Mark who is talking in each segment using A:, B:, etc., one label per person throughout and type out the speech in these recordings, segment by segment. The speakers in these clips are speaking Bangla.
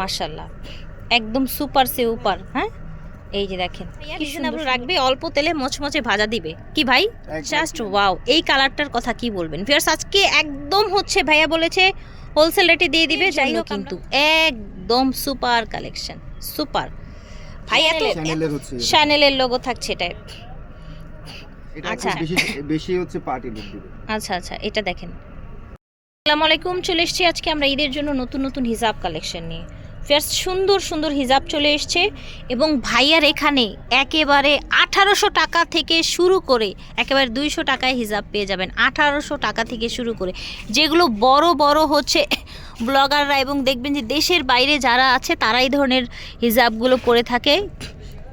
A: মার্শাল্লাহ একদম সুপার সে উপার হ্যাঁ? এই যে দেখেন রিজনেবল রাখবে অল্প তেলে মচমচে ভাজা দিবে। কি ভাই? জাস্ট ওয়াও এই কালারটার কথা কি বলবেন? ভিউয়ার্স আজকে একদম হচ্ছে ভাইয়া বলেছে হোলসেল রেটে দিয়ে দিবে যাই হোক কিন্তু একদম সুপার কালেকশন সুপার। ভাই এত
B: চ্যানেলের
A: শ্যানেলের লোগো থাকছে
B: এটা
A: আচ্ছা।
B: বেশি বেশি হচ্ছে পার্টি লুক দিবে।
A: আচ্ছা আচ্ছা এটা দেখেন। আসসালামু আলাইকুম চলে এসেছি আজকে আমরা ঈদের জন্য নতুন নতুন হিজাব কালেকশন নিয়ে। ফেয়ার্স সুন্দর সুন্দর হিজাব চলে এসছে এবং ভাইয়ার এখানে একেবারে আঠারোশো টাকা থেকে শুরু করে একেবারে দুইশো টাকায় হিজাব পেয়ে যাবেন। আঠারোশো টাকা থেকে শুরু করে। যেগুলো বড় বড় হচ্ছে ব্লগাররা এবং দেখবেন যে দেশের বাইরে যারা আছে, তারা এই ধরনের হিজাবগুলো পরে থাকে।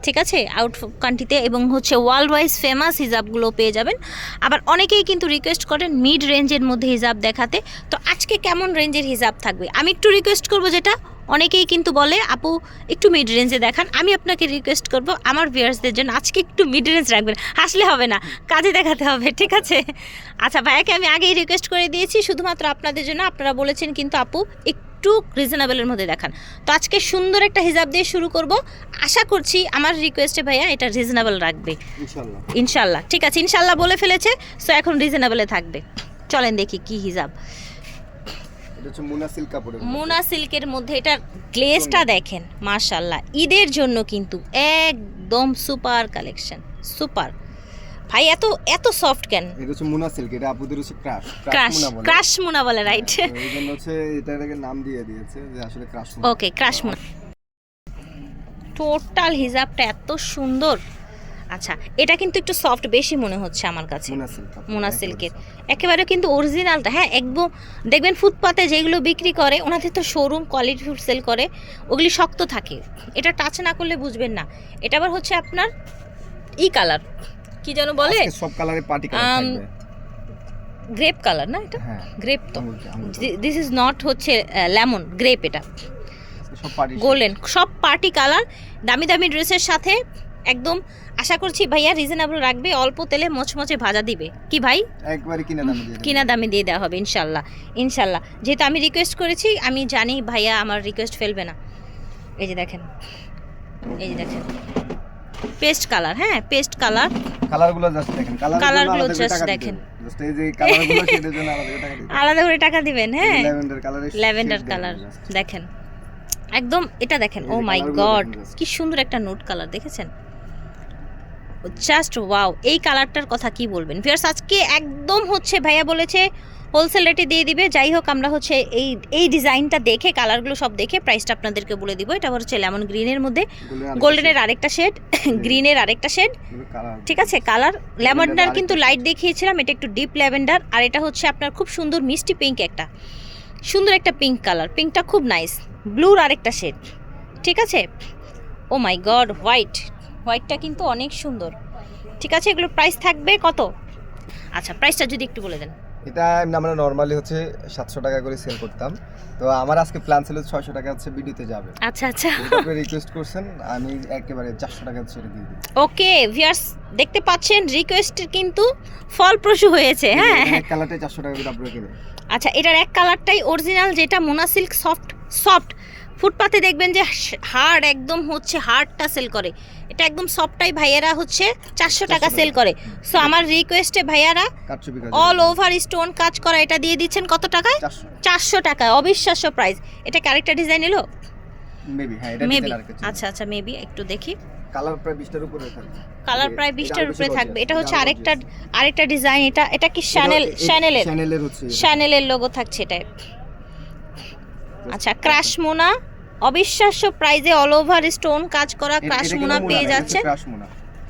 A: ঠিক আছে? আউট কান্ট্রিতে এবং হচ্ছে ওয়ার্ল্ড ওয়াইজ ফেমাস হিজাবগুলো পেয়ে যাবেন। আবার অনেকেই কিন্তু রিকোয়েস্ট করেন মিড রেঞ্জের মধ্যে হিজাব দেখাতে। তো আজকে কেমন রেঞ্জের হিজাব থাকবে? আমি একটু রিকোয়েস্ট করব যেটা। অনেকেই কিন্তু বলে, আপু, একটু মিড রেঞ্জে দেখান। আমি আপনাকে রিকোয়েস্ট করব আমার ভিউয়ার্সদের জন্য। আজকে একটু মিড রেঞ্জ রাখবেন। হাসলে হবে না। কাজে দেখাতে হবে, ঠিক আছে? আচ্ছা ভাইয়াকে আমি আগেই রিকোয়েস্ট করে দিয়েছি। শুধুমাত্র আপনাদের জন্য। আপনারা বলেছেন কিন্তু, আপু, একটু রিজনেবলের মধ্যে দেখান। তো আজকে সুন্দর একটা হিজাব দিয়ে শুরু করব। আশা করছি আমার রিকোয়েস্টে ভাইয়া এটা রিজনেবল রাখবে। ইনশাল্লাহ ঠিক আছে ইনশাল্লাহ বলে ফেলেছে সো এখন রিজনেবলে থাকবে। চলেন দেখি কি হিজাব।
B: এটা সিল্ক
A: মোনা সিল্কের মধ্যে। এটার গ্লেজটা দেখেন মাশাল্লাহ ঈদের জন্য কিন্তু একদম সুপার কালেকশন সুপার ভাই এত এত সফট কেন?
B: এটা হচ্ছে মুনা সিল্ক এটা আপুদের হচ্ছে ক্রাশ
A: ক্রাশ
B: মুনা বলে।
A: ক্রাশ মোনা বলে রাইট
B: তো এই জন্য হচ্ছে এটাকে নাম দিয়ে দিয়েছে যে আসলে crush Muna.
A: Okay crush Mona. Total হিজাবটা এত সুন্দর। আচ্ছা এটা কিন্তু একটু সফট বেশি মনে হচ্ছে আমার কাছে।
B: মুনা
A: মোনা সিল্কের একেবারে কিন্তু অরিজিনালটা হ্যাঁ একদম দেখবেন ফুটপাতে যেগুলো বিক্রি করে ওনাদের তো শোরুম কোয়ালিটি ফুড সেল করে ওগুলি শক্ত থাকে। এটা টাচ না করলে বুঝবেন না। এটা আবার হচ্ছে আপনার ই কালার কি যেন বলে?
B: সব কালারে পার্টি কালার
A: গ্রেপ কালার না এটা?
B: হ্যাঁ
A: গ্রেপ তো।
B: আঙুর, আঙুর।
A: দিস ইজ নট হচ্ছে লেমন গ্রেপ এটা।
B: সব পার্টি
A: গোল্ডেন সব পার্টি কালার দামি দামি ড্রেসের সাথে একদম আশা করছি ভাইয়া রিজনেবল রাখবে অল্প তেলে মচমচে ভাজা দিবে। কি ভাই?
B: একবারে কিনা দামে দিয়ে
A: কিনা দামে দিয়ে দেওয়া হবে ইনশাল্লাহ ইনশাল্লাহ। যেহেতু আমি রিকোয়েস্ট করেছি আমি জানি ভাইয়া আমার রিকোয়েস্ট ফেলবে না। এই যে দেখেন এই যে দেখেন। পেস্ট কালার হ্যাঁ পেস্ট কালার
B: কালারগুলো জাস্ট দেখেন
A: কালারগুলো জাস্ট দেখেন।
B: জাস্ট এই যে কালারগুলো সেটার জন্য আলাদা করে টাকা
A: আলাদা করে টাকা দিবেন হ্যাঁ।
B: ল্যাভেন্ডার কালার
A: ল্যাভেন্ডার কালার দেখেন। একদম এটা দেখেন ও মাই গড কি সুন্দর একটা নোট কালার দেখেছেন? জাস্ট ওয়াও এই কালারটার কথা কি বলবেন? ভিউয়ার্স আজকে একদম হচ্ছে ভাইয়া বলেছে হোলসেল রেটে দিয়ে দিবে। যাই হোক আমরা হচ্ছে এই এই ডিজাইনটা দেখে কালারগুলো সব দেখে প্রাইসটা আপনাদেরকে বলে দিব। এটা হচ্ছে লেমন গ্রিনের মধ্যে। গোল্ডেনের আরেকটা শেড গ্রিনের আরেকটা শেড ঠিক আছে কালার ল্যাভেন্ডার কিন্তু লাইট দেখিয়েছিলাম এটা একটু ডিপ ল্যাভেন্ডার আর এটা হচ্ছে আপনার খুব সুন্দর মিষ্টি পিঙ্ক একটা। সুন্দর একটা পিঙ্ক কালার পিঙ্কটা খুব নাইস ব্লুর আরেকটা শেড ঠিক আছে? ও মাই গড হোয়াইট হোয়াইটটা কিন্তু অনেক সুন্দর। ঠিক আছে এগুলো প্রাইস থাকবে কত? আচ্ছা প্রাইসটা যদি একটু বলে দেন।
B: এটা আমরা নর্মালি হচ্ছে সাতশো টাকা করে সেল করতাম। তো আমার আজকে প্ল্যান ছিল ছয়শো টাকা হচ্ছে ভিডিওতে যাবে।
A: আচ্ছা আচ্ছা।
B: আপনি রিকোয়েস্ট করছেন আমি একেবারে চারশো টাকা ছেড়ে দিয়ে দিই
A: ওকে ভিয়ার্স দেখতে পাচ্ছেন রিকোয়েস্ট কিন্তু ফলপ্রসূ হয়েছে হ্যাঁ।
B: কালারটা চারশো টাকা করে আপনারা কিনে
A: আচ্ছা এটার এক কালারটাই অরিজিনাল যেটা মোনা সিল্ক সফট সফট ফুটপাতে দেখবেন যে হার্ড একদম হচ্ছে হার্ডটা সেল করে। এটা একদম সবটাই ভাইয়ারা হচ্ছে চারশো টাকা সেল করে। সো আমার রিকোয়েস্টে ভাইয়ারা অল ওভার স্টোন কাজ করা এটা দিয়ে দিচ্ছেন কত টাকায়?
B: চারশো।
A: টাকা অবিশ্বাস্য প্রাইস এটা ক্যারেক্টার ডিজাইন এলো?
B: মেবি হ্যাঁ এটা
A: আচ্ছা আচ্ছা মেবি একটু দেখি।
B: কালার প্রায় বিশটার উপরে থাকবে
A: কালার প্রায়
B: এটা
A: বিশটার
B: আরও
A: উপরে থাকবে। এটা হচ্ছে আরেকটা আরেকটা ডিজাইন এটা এটা কি শ্যানেল
B: এটা- এটা-
A: শ্যানেলের
B: শ্যানেলের হচ্ছে
A: শ্যানেলের লোগো থাকছে এটায় আচ্ছা ক্রাশ মোনা অবিশ্বাস্য প্রাইজে অল ওভার স্টোন কাজ করা ক্রাশ মোনা পেয়ে যাচ্ছে।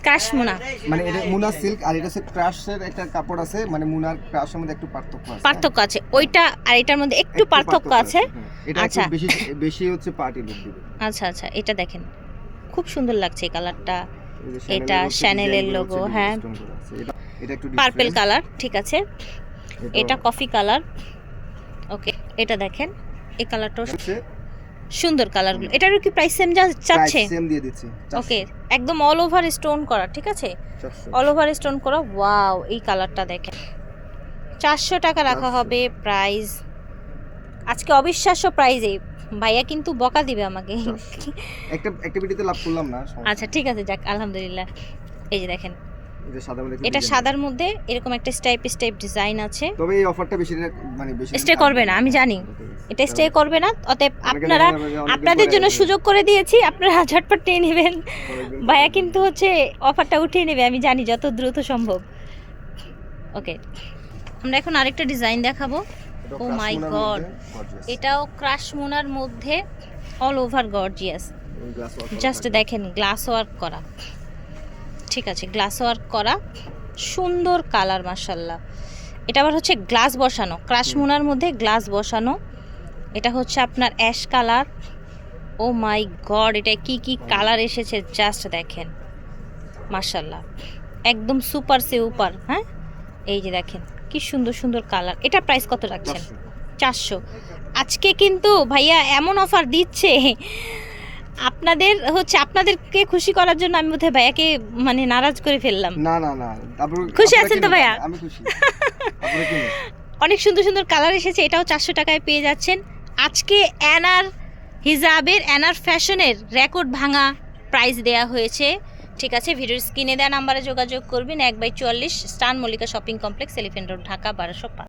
A: ক্রাশ মোনা
B: মানে এটা মুনা সিল্ক আর এটা হচ্ছে ক্রাশের একটা কাপড় আছে মানে মুনার ক্রাশের মধ্যে একটু পার্থক্য আছে।
A: পার্থক্য আছে। ওইটা আর এটার মধ্যে একটু পার্থক্য আছে।
B: হ্যাঁ।
A: আচ্ছা।
B: বেশি বেশি হচ্ছে পার্টি লুক দিবে।
A: আচ্ছা আচ্ছা এটা দেখেন। খুব সুন্দর লাগছে এই কালারটা। এটা logo,
B: হচ্ছে
A: হ্যাঁ। পার্পল কালার ঠিক আছে। এটা কফি কালার ওকে এটা দেখেন। এই কালারটাও সুন্দর কালারগুলো এটারও কি প্রাইস সেম যা চাচ্ছে?
B: same দিয়ে দিচ্ছি।
A: ওকে একদম অল ওভার স্টোন করা ঠিক আছে? অল ওভার স্টোন করা ওয়াও এই কালারটা দেখেন। চারশো টাকা রাখা হবে প্রাইস আজকে অবিশ্বাস্য প্রাইজে ভাইয়া কিন্তু বকা দিবে আমাকে।
B: একটা ভিডিওতে লাভ করলাম না
A: আচ্ছা ঠিক আছে যাক আলহামদুলিল্লাহ। এই যে দেখেন এটা সাদার মধ্যে এরকম একটা স্টাইপ স্টাইপ ডিজাইন আছে।
B: তবে এই অফারটা বেশি মানে বেশি থাকবে
A: করবে না, আমি জানি। এটা স্টে করবে না অতএব আপনারা আপনাদের জন্য সুযোগ করে দিয়েছি আপনারা ঝটপট নিয়ে নেবেন। ভাইয়া কিন্তু হচ্ছে অফারটা উঠিয়ে নেবে আমি জানি যত দ্রুত সম্ভব। ওকে আমরা এখন আরেকটা ডিজাইন দেখাবো। ও মাই God. এটাও ক্রাশ মোনার মধ্যে অল ওভার গর্জিয়াস জাস্ট দেখেন গ্লাস ওয়ার্ক করা। ঠিক আছে গ্লাস ওয়ার্ক করা সুন্দর কালার মাসাল্লাহ এটা আবার হচ্ছে গ্লাস বসানো ক্রাশ মোনার মধ্যে গ্লাস বসানো। এটা হচ্ছে আপনার ash colour oh my god এটা কি কি কালার এসেছে জাস্ট দেখেন। মাসাল্লাহ একদম সুপার সে উপার হ্যাঁ? এই যে দেখেন কি সুন্দর সুন্দর কালার এটা প্রাইস কত রাখছেন? চারশো। আজকে কিন্তু ভাইয়া এমন অফার দিচ্ছে আপনাদের হচ্ছে আপনাদেরকে খুশি করার জন্য আমি বোধহয় ভাইয়াকে মানে নারাজ করে ফেললাম।
B: না না না
A: খুশি আছেন তো ভাইয়া?
B: আমি খুশি।
A: অনেক সুন্দর সুন্দর কালার এসেছে এটাও চারশো টাকায় পেয়ে যাচ্ছেন। আজকে অ্যানার হিজাবের অ্যানার ফ্যাশনের রেকর্ড ভাঙা প্রাইস দেয়া হয়েছে। ঠিক আছে ভিডিওর স্ক্রিনে দেওয়া নাম্বারে যোগাযোগ করবেন এক বাই চুয়াল্লিশ স্টান Mallika shopping complex elephant road Dhaka বারোশো পাঁচ।